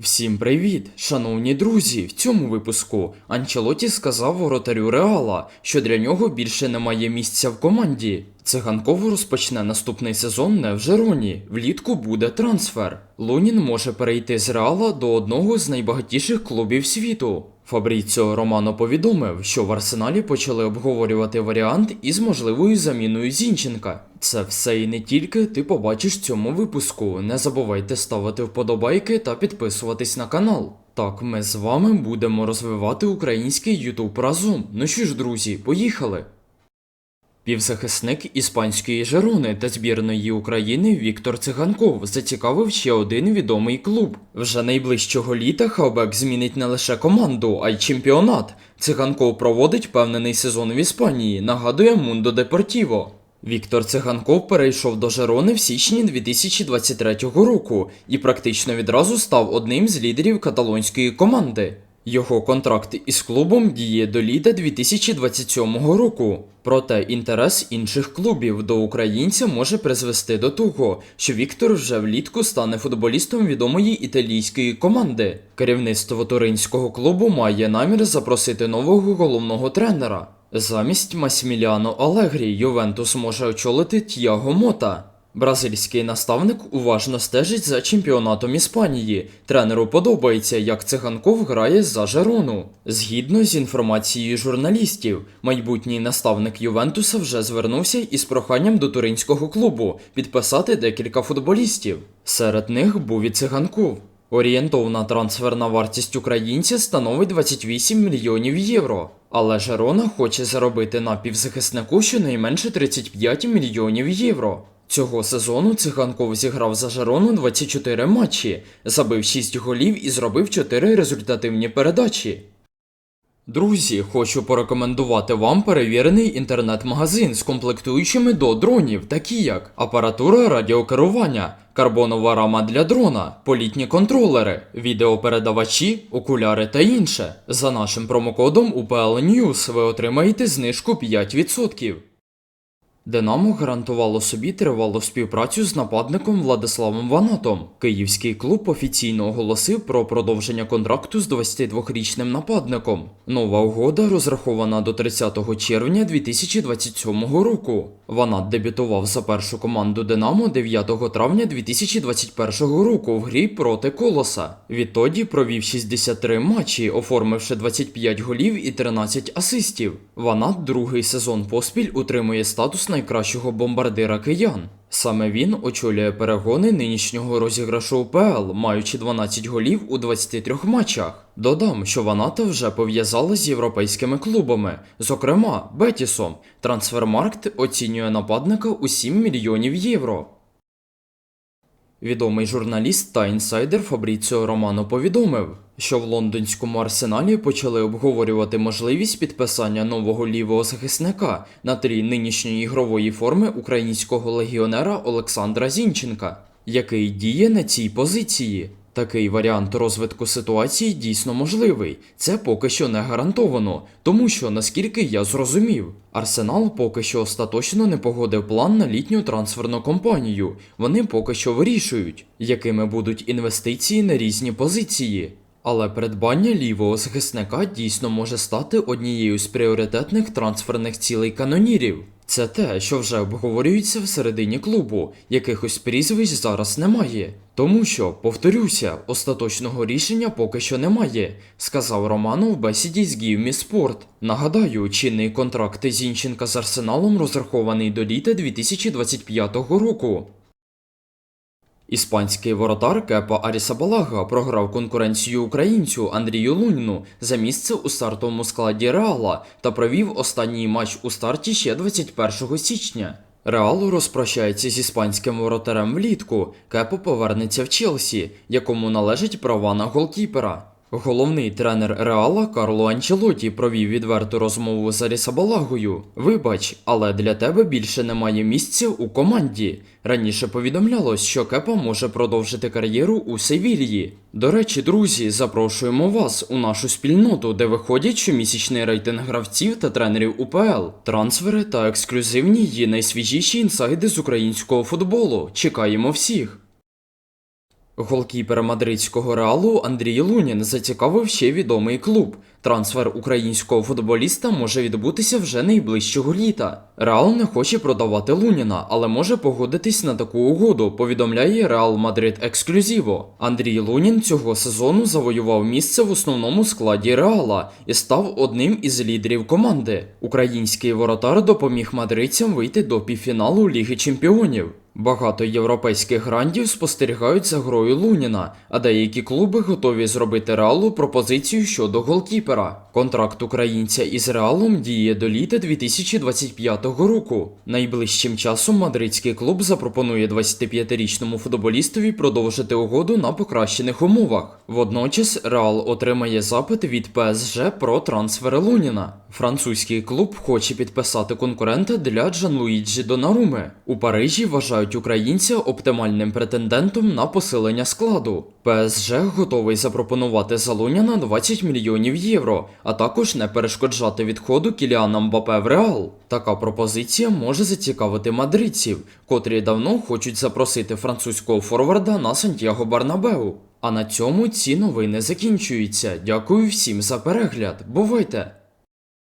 Всім привіт, шановні друзі! В цьому випуску Анчелоті сказав воротарю Реала, що для нього більше немає місця в команді. Циганков розпочне наступний сезон не в Жероні. Влітку буде трансфер. Лунін може перейти з Реала до одного з найбагатіших клубів світу. Фабріціо Романо повідомив, що в Арсеналі почали обговорювати варіант із можливою заміною Зінченка. Це все і не тільки ти побачиш в цьому випуску. Не забувайте ставити вподобайки та підписуватись на канал. Так, ми з вами будемо розвивати український Ютуб разом. Ну що ж, друзі, поїхали! Півзахисник іспанської Жерони та збірної України Віктор Циганков зацікавив ще один відомий клуб. Вже найближчого літа Хавбек змінить не лише команду, а й чемпіонат. Циганков проводить певнений сезон в Іспанії, нагадує Мундо Депортіво. Віктор Циганков перейшов до Жерони в січні 2023 року і практично відразу став одним з лідерів каталонської команди. Його контракт із клубом діє до літа 2027 року. Проте інтерес інших клубів до українця може призвести до того, що Віктор вже влітку стане футболістом відомої італійської команди. Керівництво туринського клубу має намір запросити нового головного тренера. Замість Масміліано Алегрі Ювентус може очолити Т'яго Мота. Бразильський наставник уважно стежить за чемпіонатом Іспанії. Тренеру подобається, як циганков грає за Жерону. Згідно з інформацією журналістів, майбутній наставник Ювентуса вже звернувся із проханням до туринського клубу підписати декілька футболістів. Серед них був і циганков. Орієнтовна трансферна вартість українця становить 28 мільйонів євро. Але Жерона хоче заробити на півзахиснику щонайменше 35 мільйонів євро. Цього сезону циганков зіграв за Жерону 24 матчі, забив 6 голів і зробив 4 результативні передачі. Друзі, хочу порекомендувати вам перевірений інтернет-магазин з комплектуючими до дронів, такі як апаратура радіокерування, карбонова рама для дрона, політні контролери, відеопередавачі, окуляри та інше. За нашим промокодом UPL News ви отримаєте знижку 5%. Динамо гарантувало собі тривалу співпрацю з нападником Владиславом Ванатом. Київський клуб офіційно оголосив про продовження контракту з 22-річним нападником. Нова угода розрахована до 30 червня 2027 року. Ванат дебютував за першу команду Динамо 9 травня 2021 року в грі проти Колоса. Відтоді провів 63 матчі, оформивши 25 голів і 13 асистів. Ванат другий сезон поспіль утримує статус найкращого бомбардира киян. Саме він очолює перегони нинішнього розіграшу УПЛ, маючи 12 голів у 23 матчах. Додам, що Ваната вже пов'язала з європейськими клубами, зокрема Бетісом. Трансфермаркт оцінює нападника у 7 мільйонів євро. Відомий журналіст та інсайдер Фабріціо Романо повідомив, що в лондонському арсеналі почали обговорювати можливість підписання нового лівого захисника на тлі нинішньої ігрової форми українського легіонера Олександра Зінченка, який діє на цій позиції. Такий варіант розвитку ситуації дійсно можливий. Це поки що не гарантовано, тому що, наскільки я зрозумів, Арсенал поки що остаточно не погодив план на літню трансферну кампанію. Вони поки що вирішують, якими будуть інвестиції на різні позиції. Але придбання лівого захисника дійсно може стати однією з пріоритетних трансферних цілей канонірів. Це те, що вже обговорюється всередині клубу, якихось прізвищ зараз немає. Тому що, повторюся, остаточного рішення поки що немає, сказав Романо в бесіді з Гівмі Спорт. Нагадаю, чинний контракт Зінченка з Арсеналом розрахований до літа 2025 року. Іспанський воротар Кепа Арісабалага програв конкуренцію українцю Андрію Луньну за місце у стартовому складі Реала та провів останній матч у старті ще 21 січня. Реал розпрощається з іспанським воротарем влітку. Кепо повернеться в Челсі, якому належить права на голкіпера. Головний тренер Реала Карло Анчелоті провів відверту розмову з Арісабалагою. Вибач, але для тебе більше немає місця у команді. Раніше повідомлялось, що Кепа може продовжити кар'єру у Севільї. До речі, друзі, запрошуємо вас у нашу спільноту, де виходять щомісячний рейтинг гравців та тренерів УПЛ, трансфери та ексклюзивні її найсвіжіші інсайди з українського футболу. Чекаємо всіх. Голкіпера мадридського реалу Андрій Лунін зацікавив ще відомий клуб. Трансфер українського футболіста може відбутися вже найближчого літа. Реал не хоче продавати Луніна, але може погодитись на таку угоду, повідомляє Реал Мадрид Ексклюзіво. Андрій Лунін цього сезону завоював місце в основному складі Реала і став одним із лідерів команди. Український воротар допоміг мадридцям вийти до півфіналу Ліги Чемпіонів. Багато європейських грандів спостерігають за грою Луніна, а деякі клуби готові зробити Реалу пропозицію щодо голкіпера. Контракт українця із Реалом діє до літа 2025 року. Найближчим часом мадридський клуб запропонує 25-річному футболістові продовжити угоду на покращених умовах. Водночас Реал отримає запит від ПСЖ про трансфер Луніна. Французький клуб хоче підписати конкурента для Джанлуїджі Донаруми. У Парижі вважають українця оптимальним претендентом на посилення складу. ПСЖ готовий запропонувати залуня на 20 мільйонів євро, а також не перешкоджати відходу Кіліана Мбапе в Реал. Така пропозиція може зацікавити мадридців, котрі давно хочуть запросити французького форварда на Сантьяго Барнабеу. А на цьому ці новини закінчуються. Дякую всім за перегляд. Бувайте!